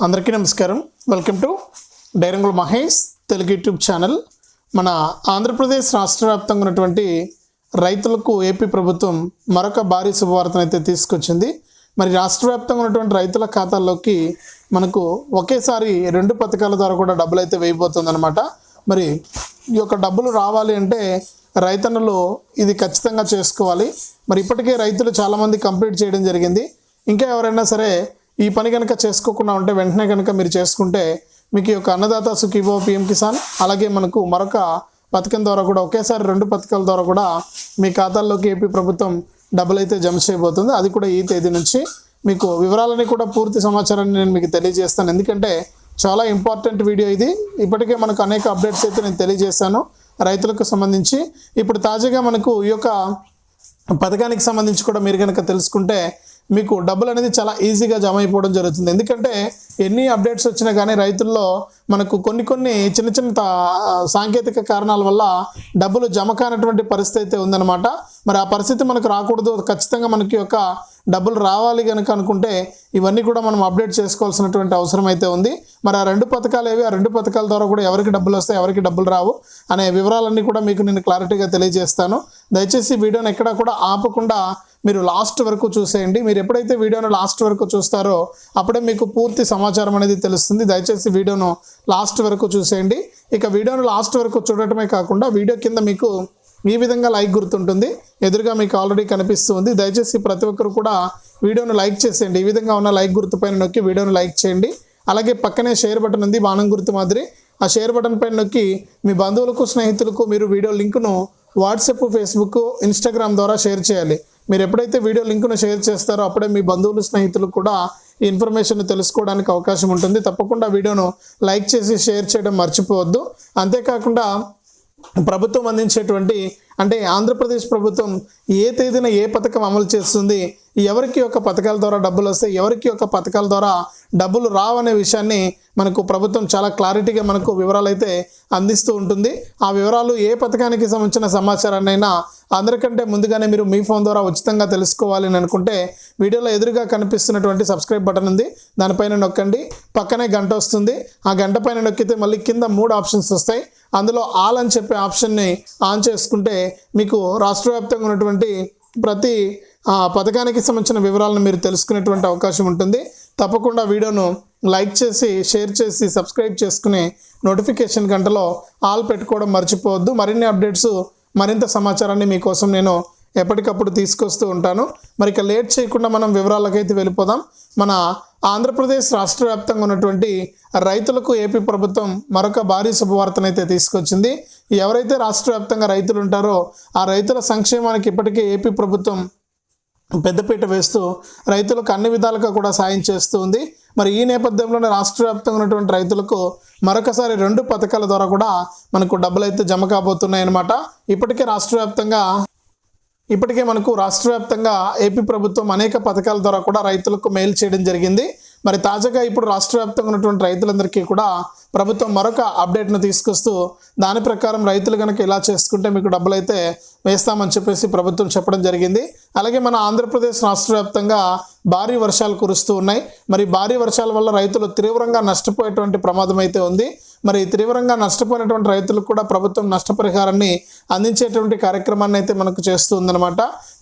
అందరికీ నమస్కారం. Welcome to డైరంగుల మహేష్ తెలుగు యూట్యూబ్ ఛానల్. మన ఆంధ్రప్రదేశ్ రాష్ట్ర వ్యాప్తంగా ఉన్నటువంటి రైతులకు ఏపీ ప్రభుత్వం మరొక భారీ శుభవార్తను అయితే తీసుకొచ్చింది. మరి రాష్ట్ర వ్యాప్తంగా ఉన్నటువంటి రైతుల ఖాతాల్లోకి మనకు ఒకేసారి రెండు పథకాల ద్వారా కూడా డబ్బులు అయితే వేయబోతుందన్నమాట. మరి ఈ యొక్క డబ్బులు రావాలి అంటే రైతన్నలు ఇది ఖచ్చితంగా చేసుకోవాలి. మరి ఇప్పటికే రైతులు చాలామంది కంప్లీట్ చేయడం జరిగింది. ఇంకా ఎవరైనా సరే ఈ పని కనుక చేసుకోకుండా ఉంటే వెంటనే కనుక మీరు చేసుకుంటే మీకు ఈ యొక్క అన్నదాత సుఖీభో పిఎం కిసాన్ అలాగే మనకు మరొక పథకం ద్వారా కూడా ఒకేసారి రెండు పథకాల ద్వారా కూడా మీ ఖాతాల్లోకి ఏపీ ప్రభుత్వం డబ్బులు అయితే జమ చేయబోతుంది. అది కూడా ఈ తేదీ నుంచి మీకు వివరాలని కూడా పూర్తి సమాచారాన్ని నేను మీకు తెలియజేస్తాను. ఎందుకంటే చాలా ఇంపార్టెంట్ వీడియో ఇది. ఇప్పటికే మనకు అనేక అప్డేట్స్ అయితే నేను తెలియజేశాను రైతులకు సంబంధించి. ఇప్పుడు తాజాగా మనకు ఈ యొక్క పథకానికి సంబంధించి కూడా మీరు కనుక తెలుసుకుంటే మీకు డబ్బులు అనేది చాలా ఈజీగా జమ అయిపోవడం జరుగుతుంది. ఎందుకంటే ఎన్ని అప్డేట్స్ వచ్చినా కానీ రైతుల్లో మనకు కొన్ని కొన్ని చిన్న చిన్న సాంకేతిక కారణాల వల్ల డబ్బులు జమ కానటువంటి పరిస్థితి అయితే ఉందన్నమాట. మరి ఆ పరిస్థితి మనకు రాకూడదు. ఖచ్చితంగా మనకి యొక్క డబ్బులు రావాలి కనుక అనుకుంటే ఇవన్నీ కూడా మనం అప్డేట్ చేసుకోవాల్సినటువంటి అవసరం అయితే ఉంది. మరి ఆ రెండు పథకాలు ఏవి? ఆ రెండు పథకాల ద్వారా కూడా ఎవరికి డబ్బులు వస్తాయి ఎవరికి డబ్బులు రావు అనే వివరాలన్నీ కూడా మీకు నేను క్లారిటీగా తెలియజేస్తాను. దయచేసి వీడియోని ఎక్కడా కూడా ఆపకుండా మీరు లాస్ట్ వరకు చూసేయండి. మీరు ఎప్పుడైతే వీడియోను లాస్ట్ వరకు చూస్తారో అప్పుడే మీకు పూర్తి సమాచారం అనేది తెలుస్తుంది. దయచేసి వీడియోను లాస్ట్ వరకు చూసేయండి. ఇక వీడియోను లాస్ట్ వరకు చూడటమే కాకుండా వీడియో కింద మీకు ఈ విధంగా లైక్ గుర్తుంటుంది. ఎదురుగా మీకు ఆల్రెడీ కనిపిస్తుంది. దయచేసి ప్రతి ఒక్కరు కూడా వీడియోను లైక్ చేసేయండి. ఈ విధంగా ఉన్న లైక్ గుర్తు పైన నొక్కి వీడియోను లైక్ చేయండి. అలాగే పక్కనే షేర్ బటన్ ఉంది బాణం గుర్తు మాదిరి. ఆ షేర్ బటన్ పైన నొక్కి మీ బంధువులకు స్నేహితులకు మీరు వీడియో లింకును వాట్సాప్ ఫేస్బుక్ ఇన్స్టాగ్రామ్ ద్వారా షేర్ చేయాలి. మీరు ఎప్పుడైతే వీడియో లింక్ను షేర్ చేస్తారో అప్పుడే మీ బంధువులు స్నేహితులు కూడా ఈ ఇన్ఫర్మేషన్ తెలుసుకోవడానికి అవకాశం ఉంటుంది. తప్పకుండా వీడియోను లైక్ చేసి షేర్ చేయడం మర్చిపోవద్దు. అంతేకాకుండా ప్రభుత్వం అందించేటువంటి అంటే ఆంధ్రప్రదేశ్ ప్రభుత్వం ఏ తేదీన ఏ పథకం అమలు చేస్తుంది ఎవరికి యొక్క పథకాల ద్వారా డబ్బులు వస్తాయి ఎవరికి యొక్క పథకాల ద్వారా డబ్బులు రావనే విషయాన్ని మనకు ప్రభుత్వం చాలా క్లారిటీగా మనకు వివరాలు అయితే అందిస్తూ ఉంటుంది. ఆ వివరాలు ఏ పథకానికి సంబంధించిన సమాచారాన్నైనా అందరికంటే ముందుగానే మీరు మీ ఫోన్ ద్వారా ఉచితంగా తెలుసుకోవాలి అని అనుకుంటే వీడియోలో ఎదురుగా కనిపిస్తున్నటువంటి సబ్స్క్రైబ్ బటన్ ఉంది. దానిపైన నొక్కండి. పక్కనే గంట వస్తుంది. ఆ గంట పైన నొక్కితే మళ్ళీ కింద మూడు ఆప్షన్స్ వస్తాయి. అందులో ఆల్ అని చెప్పే ఆప్షన్ని ఆన్ చేసుకుంటే మీకు రాష్ట్ర వ్యాప్తంగా ఉన్నటువంటి ప్రతి ఆ, పథకానికి సంబంధించిన వివరాలను మీరు తెలుసుకునేటువంటి అవకాశం ఉంటుంది. తప్పకుండా వీడియోను లైక్ చేసి షేర్ చేసి సబ్స్క్రైబ్ చేసుకుని నోటిఫికేషన్ గంటలో ఆల్ పెట్టుకోవడం మర్చిపోవద్దు. మరిన్ని అప్డేట్స్ మరింత సమాచారాన్ని మీకోసం నేను ఎప్పటికప్పుడు తీసుకొస్తూ ఉంటాను. మరి ఇక లేట్ చేయకుండా మనం వివరాలకైతే వెళ్ళిపోదాం. మన ఆంధ్రప్రదేశ్ రాష్ట్ర వ్యాప్తంగా ఉన్నటువంటి రైతులకు ఏపీ ప్రభుత్వం మరొక భారీ శుభవార్తనైతే తీసుకొచ్చింది. ఎవరైతే రాష్ట్ర వ్యాప్తంగా రైతులు ఉంటారో ఆ రైతుల సంక్షేమానికి ఇప్పటికే ఏపీ ప్రభుత్వం పెద్దపీట వేస్తూ రైతులకు అన్ని విధాలుగా కూడా సాయం చేస్తూ ఉంది. మరి ఈ నేపథ్యంలోనే రాష్ట్ర వ్యాప్తంగా ఉన్నటువంటి రైతులకు మరొకసారి రెండు పథకాల ద్వారా కూడా మనకు డబ్బులు అయితే జమ కాబోతున్నాయి అన్నమాట ఇప్పటికే రాష్ట్ర వ్యాప్తంగా ఇప్పటికే మనకు రాష్ట్ర వ్యాప్తంగా ఏపీ ప్రభుత్వం అనేక పథకాల ద్వారా కూడా రైతులకు మేలు చేయడం జరిగింది. మరి తాజాగా ఇప్పుడు రాష్ట్ర వ్యాప్తంగా ఉన్నటువంటి రైతులందరికీ కూడా ప్రభుత్వం మరొక అప్డేట్ను తీసుకొస్తూ దాని ప్రకారం రైతులు కనుక ఇలా చేసుకుంటే మీకు డబ్బులు అయితే వేస్తామని చెప్పేసి ప్రభుత్వం చెప్పడం జరిగింది. అలాగే మన ఆంధ్రప్రదేశ్ రాష్ట్ర వ్యాప్తంగా భారీ వర్షాలు కురుస్తూ ఉన్నాయి. మరి భారీ వర్షాల వల్ల రైతులు తీవ్రంగా నష్టపోయేటువంటి ప్రమాదం అయితే ఉంది. మరి తీవ్రంగా నష్టపోయినటువంటి రైతులకు కూడా ప్రభుత్వం నష్టపరిహారాన్ని అందించేటువంటి కార్యక్రమాన్ని అయితే మనకు చేస్తూ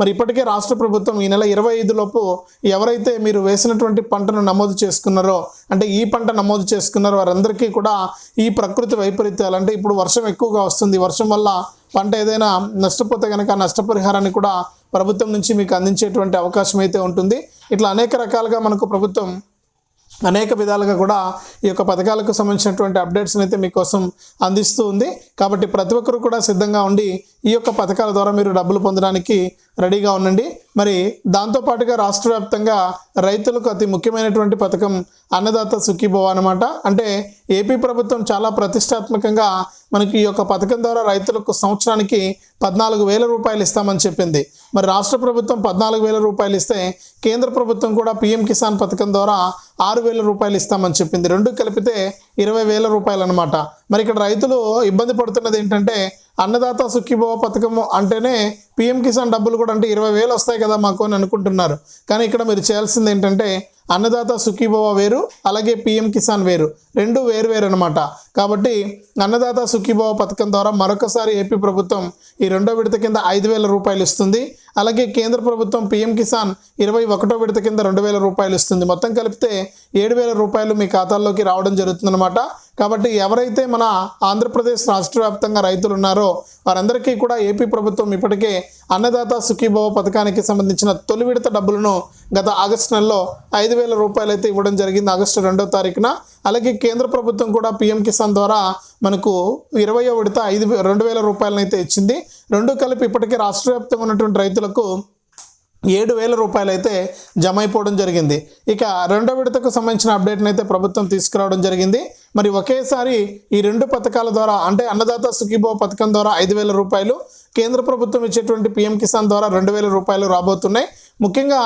మరి ఇప్పటికే రాష్ట్ర ప్రభుత్వం ఈ నెల ఇరవై లోపు ఎవరైతే మీరు వేసినటువంటి పంటను నమోదు చేసుకున్నారో అంటే ఈ పంట నమోదు చేసుకున్నారో వారందరికీ కూడా ఈ ప్రకృతి వైపరీత్యాలు అంటే ఇప్పుడు వర్షం ఎక్కువగా వస్తుంది వర్షం వల్ల పంట ఏదైనా నష్టపోతే కనుక నష్టపరిహారాన్ని కూడా ప్రభుత్వం నుంచి మీకు అందించేటువంటి అవకాశం అయితే ఉంటుంది. ఇట్లా అనేక రకాలుగా మనకు ప్రభుత్వం అనేక విధాలుగా కూడా ఈ యొక్క పథకాలకు సంబంధించినటువంటి అప్డేట్స్ని అయితే మీకోసం అందిస్తూ ఉంది. కాబట్టి ప్రతి ఒక్కరు కూడా సిద్ధంగా ఉండి ఈ యొక్క పథకాల ద్వారా మీరు డబ్బులు పొందడానికి రెడీగా ఉండండి. మరి దాంతోపాటుగా రాష్ట్ర వ్యాప్తంగా రైతులకు అతి ముఖ్యమైనటువంటి పథకం అన్నదాత సుఖీభవ అనమాట అంటే ఏపీ ప్రభుత్వం చాలా ప్రతిష్టాత్మకంగా మనకి ఈ యొక్క పథకం ద్వారా రైతులకు సంవత్సరానికి పద్నాలుగు వేల రూపాయలు ఇస్తామని చెప్పింది. మరి రాష్ట్ర ప్రభుత్వం పద్నాలుగు వేల రూపాయలు ఇస్తే కేంద్ర ప్రభుత్వం కూడా పిఎం కిసాన్ పథకం ద్వారా ఆరు వేల రూపాయలు ఇస్తామని చెప్పింది. రెండు కలిపితే ఇరవై వేల రూపాయలు అనమాట మరి ఇక్కడ రైతులు ఇబ్బంది పడుతున్నది ఏంటంటే అన్నదాత సుఖీభవ పథకము అంటేనే పిఎం కిసాన్ డబ్బులు కూడా అంటే ఇరవై వేలు వస్తాయి కదా మాకు అని అనుకుంటున్నారు. కానీ ఇక్కడ మీరు చేయాల్సింది ఏంటంటే అన్నదాత సుఖీభవ వేరు అలాగే పిఎం కిసాన్ వేరు. రెండు వేరు వేరు అనమాట కాబట్టి అన్నదాత సుఖీభవ పథకం ద్వారా మరొకసారి ఏపీ ప్రభుత్వం ఈ రెండో విడత కింద ఐదు వేల రూపాయలు ఇస్తుంది. అలాగే కేంద్ర ప్రభుత్వం పిఎం కిసాన్ ఇరవై ఒకటో విడత కింద రెండు వేల రూపాయలు ఇస్తుంది. మొత్తం కలిపితే ఏడు వేల రూపాయలు మీ ఖాతాల్లోకి రావడం జరుగుతుందన్నమాట. కాబట్టి ఎవరైతే మన ఆంధ్రప్రదేశ్ రాష్ట్ర వ్యాప్తంగా రైతులు ఉన్నారో వారందరికీ కూడా ఏపీ ప్రభుత్వం ఇప్పటికే అన్నదాత సుఖీభవ పథకానికి సంబంధించిన తొలి విడత డబ్బులను గత ఆగస్టు నెలలో ఐదు వేల రూపాయలు అయితే ఇవ్వడం జరిగింది ఆగస్టు రెండో తారీఖున. అలాగే కేంద్ర ప్రభుత్వం కూడా పిఎం కిసాన్ ద్వారా మనకు ఇరవయో విడత ఐదు రెండు వేల రూపాయలను అయితే ఇచ్చింది. రెండు కలిపి ఇప్పటికే రాష్ట్ర వ్యాప్తంగా ఉన్నటువంటి రైతులకు ఏడు వేల రూపాయలు అయితే జమ అయిపోవడం జరిగింది. ఇక రెండో విడతకు సంబంధించిన అప్డేట్ని అయితే ప్రభుత్వం తీసుకురావడం జరిగింది. మరి ఒకేసారి ఈ రెండు పథకాల ద్వారా అంటే అన్నదాత సుఖీభవ పథకం ద్వారా ఐదు వేల రూపాయలు కేంద్ర ప్రభుత్వం ఇచ్చేటువంటి పిఎం కిసాన్ ద్వారా రెండు వేల రూపాయలు రాబోతున్నాయి. ముఖ్యంగా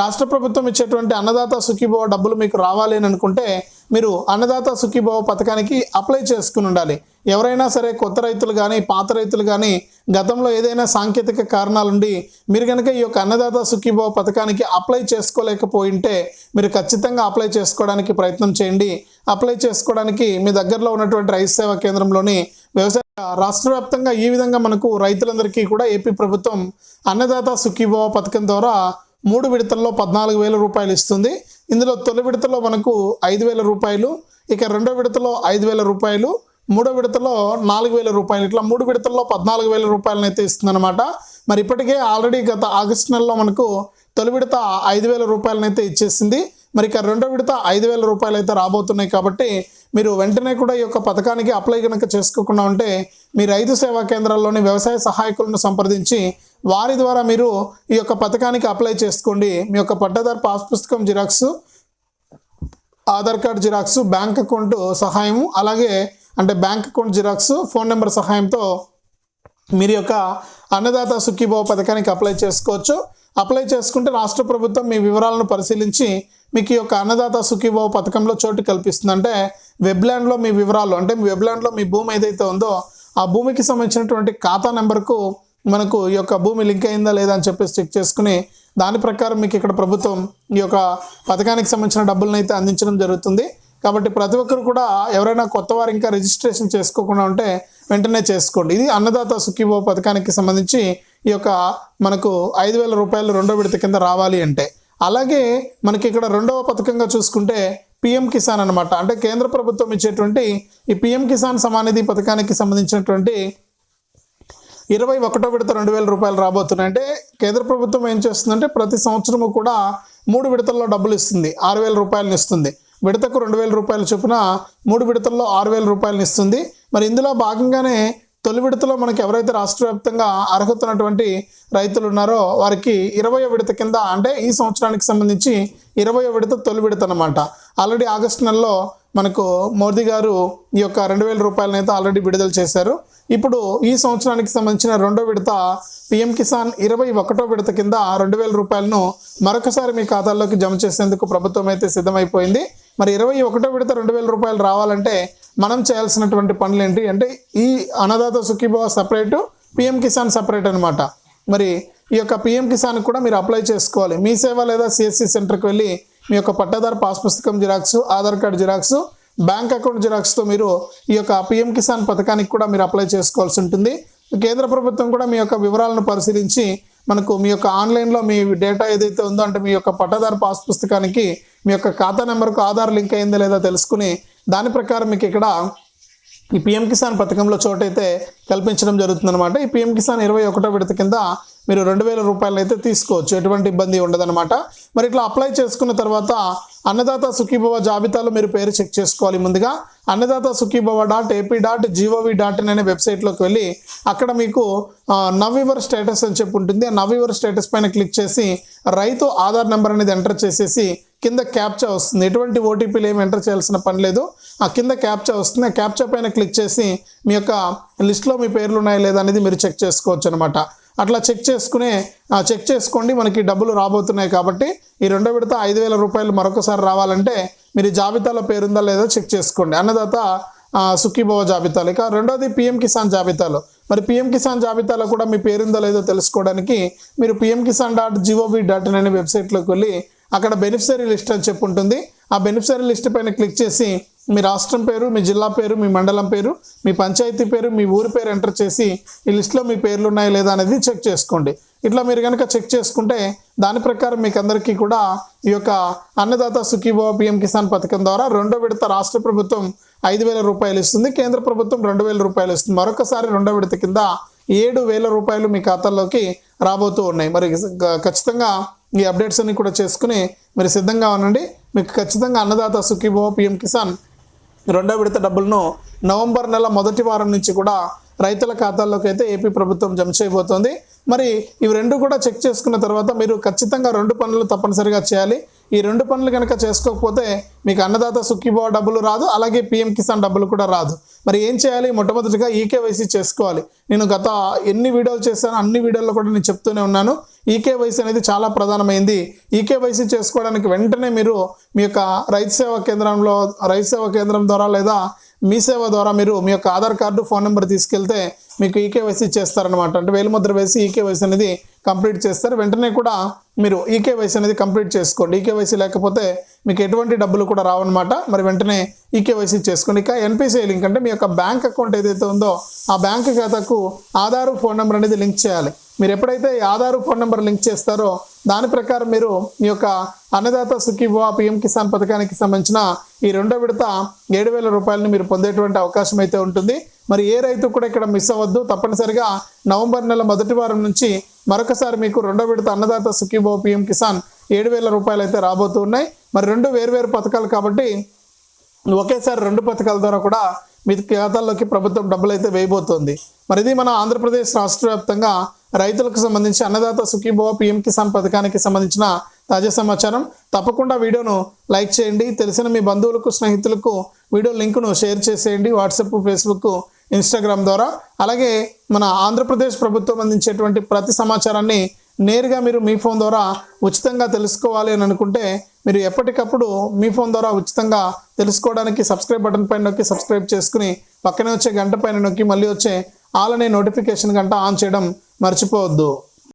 రాష్ట్ర ప్రభుత్వం ఇచ్చేటువంటి అన్నదాత సుఖీభవ డబ్బులు మీకు రావాలి అని అనుకుంటే మీరు అన్నదాత సుఖీభవ పథకానికి అప్లై చేసుకుని ఉండాలి. ఎవరైనా సరే కొత్త రైతులు కానీ పాత రైతులు కానీ గతంలో ఏదైనా సాంకేతిక కారణాలుండి మీరు కనుక ఈ యొక్క అన్నదాత సుఖీభావ పథకానికి అప్లై చేసుకోలేకపోయింటే మీరు ఖచ్చితంగా అప్లై చేసుకోవడానికి ప్రయత్నం చేయండి. అప్లై చేసుకోవడానికి మీ దగ్గరలో ఉన్నటువంటి రైతు సేవా కేంద్రంలోని వ్యవసాయ రాష్ట్ర వ్యాప్తంగా ఈ విధంగా మనకు రైతులందరికీ కూడా ఏపీ ప్రభుత్వం అన్నదాత సుఖీభావ పథకం ద్వారా మూడు విడతల్లో పద్నాలుగు వేల రూపాయలు ఇస్తుంది. ఇందులో తొలి విడతలో మనకు ఐదు వేల రూపాయలు ఇక రెండో విడతలో ఐదు వేల రూపాయలు మూడో విడతలో నాలుగు వేల రూపాయలు ఇట్లా మూడు విడతల్లో పద్నాలుగు వేల రూపాయలను అయితే ఇస్తుందన్నమాట. మరి ఇప్పటికే ఆల్రెడీ గత ఆగస్టు నెలలో మనకు తొలి విడత ఐదు వేల రూపాయలను అయితే ఇచ్చేసింది. మరి ఇక రెండో విడత ఐదు వేల రూపాయలు అయితే రాబోతున్నాయి కాబట్టి మీరు వెంటనే కూడా ఈ యొక్క పథకానికి అప్లై కనుక చేసుకోకుండా ఉంటే మీ రైతు సేవా కేంద్రాల్లోని వ్యవసాయ సహాయకులను సంప్రదించి వారి ద్వారా మీరు ఈ యొక్క పథకానికి అప్లై చేసుకోండి. మీ యొక్క పట్టదారు పాస్ పుస్తకం xerox Aadhaar card xerox bank account సహాయము అలాగే అంటే bank account xerox phone number సహాయంతో మీరు యొక్క అన్నదాత సుఖీభావ పథకానికి అప్లై చేసుకోవచ్చు. అప్లై చేసుకుంటే రాష్ట్ర ప్రభుత్వం మీ వివరాలను పరిశీలించి మీకు ఈ యొక్క అన్నదాత సుఖీభావ పథకంలో చోటు కల్పిస్తుంది. అంటే వెబ్లాండ్లో మీ వివరాలు అంటే మీ వెబ్లాండ్లో మీ భూమి ఏదైతే ఉందో ఆ భూమికి సంబంధించినటువంటి ఖాతా నెంబర్కు మనకు ఈ యొక్క భూమి లింక్ అయిందా లేదా అని చెప్పేసి చెక్ చేసుకుని దాని ప్రకారం మీకు ఇక్కడ ప్రభుత్వం ఈ యొక్క పథకానికి సంబంధించిన డబ్బులను అయితే అందించడం జరుగుతుంది. కాబట్టి ప్రతి ఒక్కరు కూడా ఎవరైనా కొత్త వారు ఇంకా రిజిస్ట్రేషన్ చేసుకోకుండా ఉంటే వెంటనే చేసుకోండి. ఇది అన్నదాత సుఖీభవ పథకానికి సంబంధించి ఈ యొక్క మనకు ఐదు వేల రూపాయలు రెండో విడత కింద రావాలి అంటే. అలాగే మనకి ఇక్కడ రెండవ పథకంగా చూసుకుంటే పిఎం కిసాన్ అన్నమాట. అంటే కేంద్ర ప్రభుత్వం ఇచ్చేటువంటి ఈ పిఎం కిసాన్ సమానిధి పథకానికి సంబంధించినటువంటి ఇరవై ఒకటో విడత రెండు వేల రూపాయలు రాబోతున్నాయి. అంటే కేంద్ర ప్రభుత్వం ఏం చేస్తుందంటే ప్రతి సంవత్సరము కూడా మూడు విడతల్లో డబ్బులు ఇస్తుంది. ఆరు వేల రూపాయలను ఇస్తుంది. విడతకు రెండు వేల రూపాయల చొప్పున మూడు విడతల్లో ఆరు వేల రూపాయలను ఇస్తుంది. మరి ఇందులో భాగంగానే తొలి విడతలో మనకి ఎవరైతే రాష్ట్ర వ్యాప్తంగా అర్హత ఉన్నటువంటి రైతులు ఉన్నారో వారికి ఇరవై విడత కింద అంటే ఈ సంవత్సరానికి సంబంధించి ఇరవై విడత తొలి విడత అనమాట ఆల్రెడీ ఆగస్టు నెలలో మనకు మోదీ గారు ఈ యొక్క రెండు వేల రూపాయలను అయితే ఆల్రెడీ విడుదల చేశారు. ఇప్పుడు ఈ సంవత్సరానికి సంబంధించిన రెండో విడత పిఎం కిసాన్ ఇరవై ఒకటో విడత కింద రెండు వేల రూపాయలను మరొకసారి మీ ఖాతాల్లోకి జమ చేసేందుకు ప్రభుత్వం అయితే సిద్ధమైపోయింది. మరి ఇరవై ఒకటో విడత రెండు వేల రూపాయలు రావాలంటే మనం చేయాల్సినటువంటి పనులు ఏంటి అంటే ఈ Annadata Sukhibhava separate PM Kisan separate అనమాట మరి ఈ యొక్క పిఎం కిసాన్ కూడా మీరు అప్లై చేసుకోవాలి. మీ సేవ లేదా సిఎస్సి సెంటర్కి వెళ్ళి మీ యొక్క పట్టాదారు పాస్ పుస్తకం xerox Aadhaar card xerox bank account జిరాక్స్తో మీరు ఈ యొక్క పిఎం కిసాన్ పథకానికి కూడా మీరు అప్లై చేసుకోవాల్సి ఉంటుంది. కేంద్ర ప్రభుత్వం కూడా మీ యొక్క వివరాలను పరిశీలించి మనకు మీ యొక్క ఆన్లైన్లో మీ డేటా ఏదైతే ఉందో అంటే మీ యొక్క పట్టాదారు పాస్ పుస్తకానికి మీ యొక్క ఖాతా నెంబర్కు ఆధార్ లింక్ అయిందో లేదో తెలుసుకుని దాని ప్రకారం మీకు ఇక్కడ ఈ పిఎం కిసాన్ పథకంలో చోటైతే కల్పించడం జరుగుతుందన్నమాట. ఈ పిఎం కిసాన్ ఇరవై ఒకటో విడత కింద మీరు రెండు వేల రూపాయలు అయితే తీసుకోవచ్చు. ఎటువంటి ఇబ్బంది ఉండదన్నమాట. మరి ఇట్లా అప్లై చేసుకున్న తర్వాత అన్నదాత సుఖీభవ జాబితాలో మీరు పేరు చెక్ చేసుకోవాలి ముందుగా. Annadata Sukhibhava dot AP dot G O V dot in అనే వెబ్సైట్లోకి వెళ్ళి అక్కడ మీకు నవ్వివర్ స్టేటస్ అని చెప్పి ఉంటుంది. ఆ నవ్వివర్ స్టేటస్ పైన క్లిక్ చేసి రైతు ఆధార్ నెంబర్ అనేది ఎంటర్ చేసేసి కింద క్యాప్చా వస్తుంది. ఎటువంటి ఓటీపీలు ఏమి ఎంటర్ చేయాల్సిన పని లేదు. ఆ కింద క్యాప్చా వస్తుంది. ఆ క్యాప్చా పైన క్లిక్ చేసి మీ యొక్క లిస్ట్లో మీ పేర్లు ఉన్నాయా లేదా అనేది మీరు చెక్ చేసుకోవచ్చు అనమాట అట్లా చెక్ చేసుకునే చెక్ చేసుకోండి మనకి డబ్బులు రాబోతున్నాయి కాబట్టి ఈ రెండో విడత ఐదు వేల రూపాయలు మరొకసారి రావాలంటే మీరు జాబితాలో పేరుందా లేదా చెక్ చేసుకోండి. అన్నదాత సుఖీభవ జాబితాలో. ఇక రెండోది పిఎం కిసాన్ జాబితాలో. మరి పిఎం కిసాన్ జాబితాలో కూడా మీ పేరుందో లేదో తెలుసుకోవడానికి మీరు PM Kisan dot G O V dot in అనే వెబ్సైట్లోకి వెళ్ళి అక్కడ బెనిఫిషరీ లిస్ట్ అని చెప్పి ఉంటుంది. ఆ బెనిఫిషరీ లిస్ట్ పైన క్లిక్ చేసి మీ రాష్ట్రం పేరు మీ జిల్లా పేరు మీ మండలం పేరు మీ పంచాయతీ పేరు మీ ఊరి పేరు ఎంటర్ చేసి ఈ లిస్ట్లో మీ పేర్లు ఉన్నాయా లేదా అనేది చెక్ చేసుకోండి. ఇట్లా మీరు కనుక చెక్ చేసుకుంటే దాని ప్రకారం మీకు అందరికీ కూడా ఈ యొక్క అన్నదాత సుఖీభవ పిఎం కిసాన్ పథకం ద్వారా రెండో విడత రాష్ట్ర ప్రభుత్వం ఐదు వేల రూపాయలు ఇస్తుంది కేంద్ర ప్రభుత్వం రెండు వేల రూపాయలు ఇస్తుంది. మరొకసారి రెండో విడత కింద ఏడు వేల రూపాయలు మీ ఖాతాల్లోకి రాబోతూ ఉన్నాయి. మరి ఖచ్చితంగా ఈ అప్డేట్స్ అన్ని కూడా చేసుకుని మీరు సిద్ధంగా ఉండండి. మీకు ఖచ్చితంగా అన్నదాత సుఖీభవ పిఎం కిసాన్ రెండో విడత డబ్బులను నవంబర్ నెల మొదటి వారం నుంచి కూడా రైతుల ఖాతాల్లోకి అయితే ఏపీ ప్రభుత్వం జమ చేయబోతోంది. మరి ఇవి రెండు కూడా చెక్ చేసుకున్న తర్వాత మీరు ఖచ్చితంగా రెండు పనులు తప్పనిసరిగా చేయాలి. ఈ రెండు పనులు కనుక చేసుకోకపోతే మీకు అన్నదాత సుఖీభవ డబ్బులు రాదు అలాగే పిఎం కిసాన్ డబ్బులు కూడా రాదు. మరి ఏం చేయాలి? మొట్టమొదటిగా ఈకేవైసీ చేసుకోవాలి. నేను గత ఎన్ని వీడియోలు చేశాను అన్ని వీడియోల్లో కూడా నేను చెప్తూనే ఉన్నాను. ఈకేవైసీ అనేది చాలా ప్రధానమైంది. ఈకేవైసీ చేసుకోవడానికి వెంటనే మీరు మీ యొక్క రైతు సేవా కేంద్రంలో రైతు సేవా కేంద్రం ద్వారా లేదా మీ సేవ ద్వారా మీరు మీ యొక్క ఆధార్ కార్డు ఫోన్ నెంబర్ తీసుకెళ్తే మీకు ఈకేవైసీ చేస్తారనమాట అంటే వేలుముద్ర వేసి ఈకేవైసీ అనేది కంప్లీట్ చేస్తారు. వెంటనే కూడా మీరు ఈకేవైసీ అనేది కంప్లీట్ చేసుకోండి. ఈకేవైసీ లేకపోతే మీకు ఎటువంటి డబ్బులు కూడా రావన్నమాట. మరి వెంటనే ఈకేవైసీ చేసుకోండి. ఇక ఎన్పిసిఐ లింక్ అంటే మీ యొక్క బ్యాంక్ అకౌంట్ ఏదైతే ఉందో ఆ బ్యాంక్ ఖాతాకు ఆధారు ఫోన్ నెంబర్ అనేది లింక్ చేయాలి. మీరు ఎప్పుడైతే ఈ ఆధారు ఫోన్ నెంబర్ లింక్ చేస్తారో దాని ప్రకారం మీరు మీ యొక్క అన్నదాత సుఖీభవ పిఎం కిసాన్ పథకానికి సంబంధించిన ఈ రెండో విడత ఏడు వేల రూపాయలని మీరు పొందేటువంటి అవకాశం అయితే ఉంటుంది. మరి ఏ రైతు కూడా ఇక్కడ మిస్ అవ్వద్దు. తప్పనిసరిగా నవంబర్ నెల మొదటి వారం నుంచి మరొకసారి మీకు రెండో విడత అన్నదాత సుఖీభవ పిఎం కిసాన్ ఏడు వేల రూపాయలు అయితే రాబోతూ ఉన్నాయి. మరి రెండు వేరువేరు పథకాలు కాబట్టి ఒకేసారి రెండు పథకాల ద్వారా కూడా మీ ఖాతాల్లోకి ప్రభుత్వం డబ్బులు అయితే వేయబోతోంది. మరి ఇది మన ఆంధ్రప్రదేశ్ రాష్ట్ర వ్యాప్తంగా రైతులకు సంబంధించి అన్నదాత సుఖీభవ పిఎం కిసాన్ పథకానికి సంబంధించిన తాజా సమాచారం. తప్పకుండా వీడియోను లైక్ చేయండి. తెలిసిన మీ బంధువులకు స్నేహితులకు వీడియో లింకును షేర్ చేసేయండి. వాట్సాప్ ఫేస్బుక్ ఇన్స్టాగ్రామ్ ద్వారా. అలాగే మన ఆంధ్రప్రదేశ్ ప్రభుత్వం అందించేటువంటి ప్రతి సమాచారాన్ని నేరుగా మీరు మీ ఫోన్ ద్వారా ఉచితంగా తెలుసుకోవాలి అని అనుకుంటే మీరు ఎప్పటికప్పుడు మీ ఫోన్ ద్వారా ఉచితంగా తెలుసుకోవడానికి సబ్స్క్రైబ్ బటన్ పైన నొక్కి సబ్స్క్రైబ్ చేసుకుని పక్కనే వచ్చే గంట పైన నొక్కి మళ్ళీ వచ్చే ఆలనే నోటిఫికేషన్ గంట ఆన్ చేయడం మర్చిపోవద్దు.